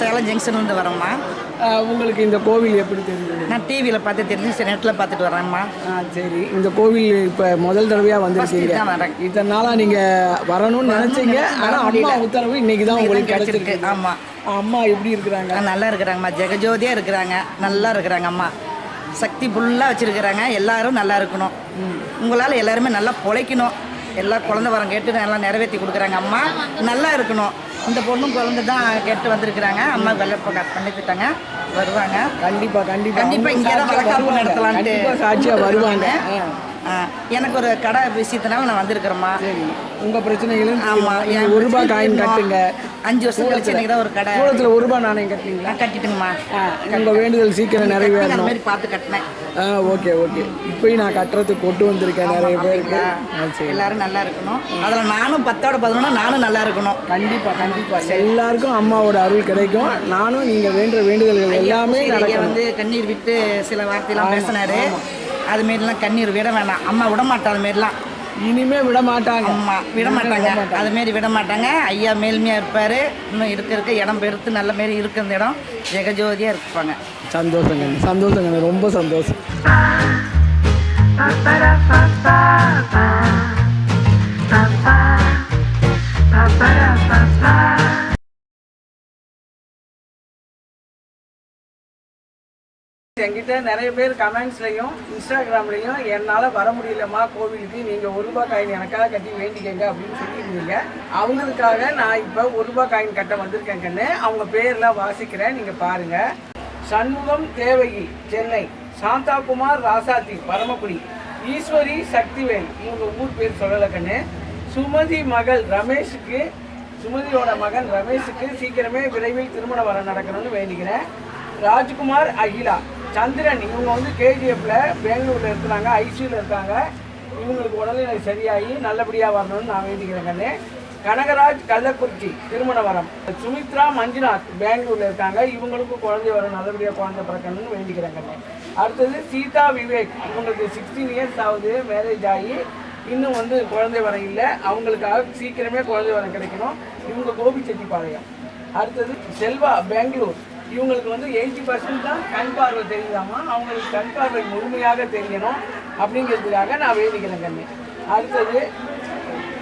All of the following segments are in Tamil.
சேலம் ஜங்ஷன்லேருந்து வரேம்மா. உங்களுக்கு இந்த கோவில் எப்படி தெரிஞ்சது? நான் டிவியில் பார்த்து தெரிஞ்சு நெட்டில் பார்த்துட்டு வரேம்மா ஆ சரி. இந்த கோவில் இப்போ முதல் தடவையாக வந்திருக்கீங்க. வரேன். இத்தனை நாளாக நீங்கள் வரணும்னு நினச்சிங்க. ஆனால் அம்மா உத்தரவு இன்னைக்கு தான் உங்களுக்கு கிடச்சிருக்கு. கிடைச்சிருக்கு. ஆமாம் அம்மா எப்படி இருக்கிறாங்க? நல்லா இருக்கிறாங்கம்மா. ஜெகஜோதியாக இருக்கிறாங்க. நல்லா இருக்கிறாங்க அம்மா. சக்தி ஃபுல்லாக வச்சுருக்கிறாங்க. எல்லாரும் நல்லா இருக்கணும். உங்களால் எல்லாருமே நல்லா பொழைக்கணும். எல்லா குழந்தை வரம் கேட்டு நல்லா நிறைவேற்றி கொடுக்குறாங்க அம்மா. நல்லா இருக்கணும். இந்த பொண்ணும் குழந்தை தான் கேட்டு வந்திருக்கிறாங்க. அம்மா வெள்ளப்ப பண்ணிவிட்டாங்க வருவாங்க. கண்டிப்பா கண்டிப்பா. கண்டிப்பா அவங்க இங்கே தான் வழக்காப்பு வருவாங்க. நடத்தலான்ட்டு கண்டிப்பா சாட்சியா வருவாங்க. எனக்கு ஒரு கடை விஷயத்தினால நான் வந்திருக்கிறேம்மா. சரி உங்க பிரச்சனைகளும் ஆமா தீரும். என் ஒரு ரூபாய் காயின் கட்டுங்க. அஞ்சு வருஷம் கழிச்சு எனக்கு தான் ஒரு கடை. சூளத்துல ஒரு ரூபாய் நாணயம் கட்டுறீங்களா நான் கட்டிட்டுங்கம்மா ஆ, உங்க வேண்டுதல் சீக்கிரம் அந்த நிறைவேறணும். மாதிரி பார்த்து கட்டினேன். ஆ ஓகே ஓகே. இப்பயும் நான் கட்டுறதுக்கு கொண்டு வந்திருக்கேன் நிறைய பேருக்கு. எல்லாரும் நல்லா இருக்கணும். அதில் நானும் பத்தோட பதினொன்னா நானும் நல்லா இருக்கணும். கண்டிப்பா கண்டிப்பா. எல்லாருக்கும் அம்மாவோட அருள் கிடைக்கும். நானும் நீங்க வேண்டுற வேண்டுதல்கள் எல்லாமே வந்து கண்ணீர் விட்டு சில வார்த்தையெல்லாம் பேசினாரு. அது மாரிலாம் கண்ணீர் விட வேணாம். அம்மா விட மாட்டா அது மாரிலாம் இனிமே விட மாட்டாங்க அம்மா விட மாட்டாங்க அது மாரி விட மாட்டாங்க ஐயா மேல்மையாக இருப்பார். இன்னும் இருக்க இருக்க இடம் பெருத்து நல்ல மாரி இருக்கிற இந்த இடம் ஜெகஜோதியாக இருப்பாங்க. சந்தோஷங்க. சந்தோஷங்க. ரொம்ப சந்தோஷம். என்கிட்ட நிறைய பேர் கமெண்ட்ஸ்லையும் இன்ஸ்டாகிராம்லேயும் என்னால் வர முடியலம்மா கோவிலுக்கு. நீங்கள் ஒரு ரூபாய் காயின் எனக்காக கட்டி வேண்டிக்கங்க அப்படின்னு சொல்லியிருந்தீங்க. அவங்களுக்காக நான் இப்போ ஒரு ரூபாய் காயின் கட்ட வந்திருக்கேன் கண்ணு. அவங்க பேர்லாம் வாசிக்கிறேன் நீங்கள் பாருங்கள் சண்முகம் தேவகி சென்னை. சாந்தாகுமார் ராசாத்தி பரமக்குடி. ஈஸ்வரி சக்திவேல் இவங்க ஊர் பேர் சொல்லலை கண்ணு. சுமதி மகள் ரமேஷுக்கு சுமதியோட மகன் ரமேஷுக்கு சீக்கிரமே விரைவில் திருமண வர நடக்கணும்னு வேண்டிக்கிறேன். ராஜ்குமார் அகிலா சந்திரன் இவங்க வந்து கேஜிஎஃப்ல பெங்களூர்ல இருக்கிறாங்க ஐசியூல இருக்காங்க. இவங்களுக்கு உடல்நிலை சரியாகி நல்லபடியாக வரணும்னு நான் வேண்டிக்கிறேன் கண்ணு. கனகராஜ் கள்ளக்குறிச்சி திருமணவரம். சுமித்ரா மஞ்சுநாத் பெங்களூர்ல இருக்காங்க. இவங்களுக்கும் குழந்தை வரும் நல்லபடியாக குழந்தை பிறக்கணும்னு வேண்டிக்கிறேன் கண்ணு. அடுத்தது சீதா விவேக். இவங்களுக்கு சிக்ஸ்டீன் இயர்ஸ் ஆகுது மேரேஜ் ஆகி. இன்னும் வந்து குழந்தை வரம் இல்லை. அவங்களுக்காக சீக்கிரமே குழந்தை வரம் கிடைக்கணும். இவங்க கோபிச்செட்டிப்பாளையம். அடுத்தது செல்வா பெங்களூர். இவங்களுக்கு வந்து எயிட்டி பர்சன்ட் தான் கண் பார்வை தெரியுதாமா? அவங்களுக்கு கண் பார்வை முழுமையாக தெரியணும் அப்படிங்கிறதுக்காக நான் வேண்டிக்கிறேன் கண்ணு. அடுத்தது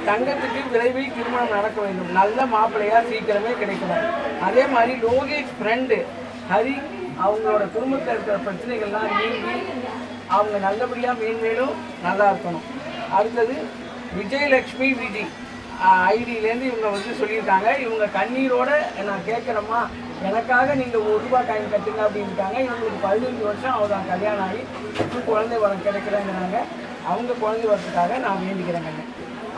தங்கத்துக்கு விரைவில் திருமணம் நடக்க வேண்டும். நல்ல மாப்பிள்ளையாக சீக்கிரமே கிடைக்கணும். அதே மாதிரி லோகேஷ் ஃப்ரெண்டு ஹரி அவங்களோட குடும்பத்தில் இருக்கிற பிரச்சனைகள்லாம் நீங்கி அவங்க நல்லபடியாக மேன்மேலும் நல்லா இருக்கணும். அடுத்தது விஜயலட்சுமி விஜி ஐடியிலேருந்து இவங்க வந்து சொல்லியிருக்காங்க. இவங்க கண்ணீரோட நான் கேட்குறேம்மா. எனக்காக நீங்கள் ஒரு ரூபாய் காயின் கட்டுங்க அப்படின்ட்டாங்க. இவங்களுக்கு பதினஞ்சு வருஷம் அவதான் கல்யாணம் ஆகி இப்போ குழந்தை வரம் கிடைக்கிறேங்கிறாங்க அவங்க குழந்தை வரத்துக்காக நான் வேண்டிக்கிறேங்க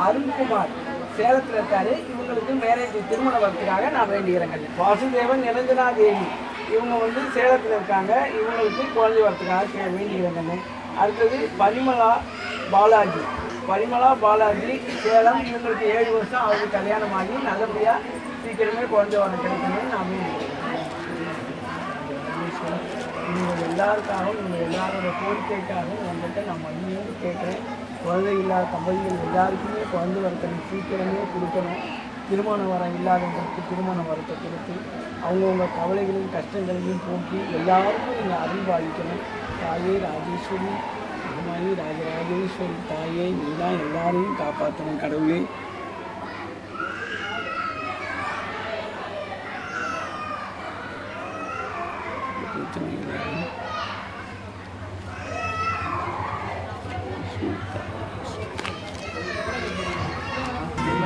அருண்குமார் சேலத்தில் இருக்காரு. இவங்களுக்கு மேரேஜ் திருமண வரத்துக்காக நான் வேண்டிக்கிறேங்க வாசுதேவன் நிரஞ்சனா தேவி இவங்க வந்து சேலத்தில் இருக்காங்க. இவங்களுக்கு குழந்தை வரத்துக்காக வேண்டிக்கிறேங்க அடுத்தது பரிமலா பாலாஜி. பரிமலா பாலாஜி சேலம். இவங்களுக்கு ஏழு வருஷம் அவருக்கு கல்யாணம் ஆகி நல்லபடியாக சீக்கிரமே குழந்தை வர கிடைக்கணும்னு நான் வேண்டிக்கிறேன் நீங்கள் எல்லாருக்காகவும் நீங்கள் எல்லாரோட கோரிக்கைக்காகவும் வந்துட்டு நான் மறுபடியும் கேட்குறேன். குழந்தை இல்லாத தம்பதிகள் எல்லாருக்குமே குழந்தை வரத்தை சீக்கிரமே கொடுக்கணும். திருமண வரம் இல்லாதவங்களுக்கு திருமண வரத்தை கொடுத்து அவங்கவுங்க கவலைகளையும் கஷ்டங்களையும் போக்கி எல்லாருக்கும் நீங்கள் அறிவாளிக்கணும் தாயே ராஜேஸ்வரி அம்மாயி ராஜராஜேஸ்வரி தாயே நீ தான் எல்லாரையும் காப்பாற்றணும் கடவுளே. பிரச்சனை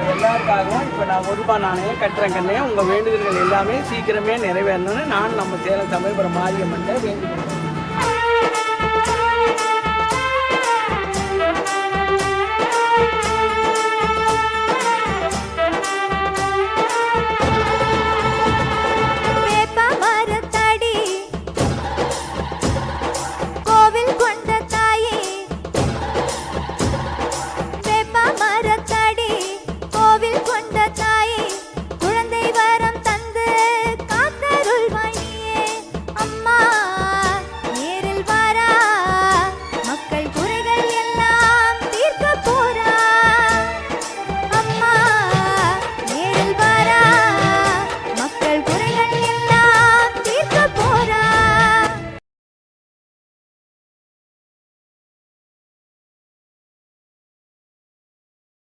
எல்லாருக்காகவும் இப்போ நான் ஒரு ரூபாய் நாணயம் கட்டுறேன் கண்ணே. உங்கள் வேண்டுதல்கள் எல்லாமே சீக்கிரமே நிறைவேறணும்னு நான் நம்ம சேலம் சமயபுரம் மாரியம்மன்ட்ட வேண்டுகிறேன்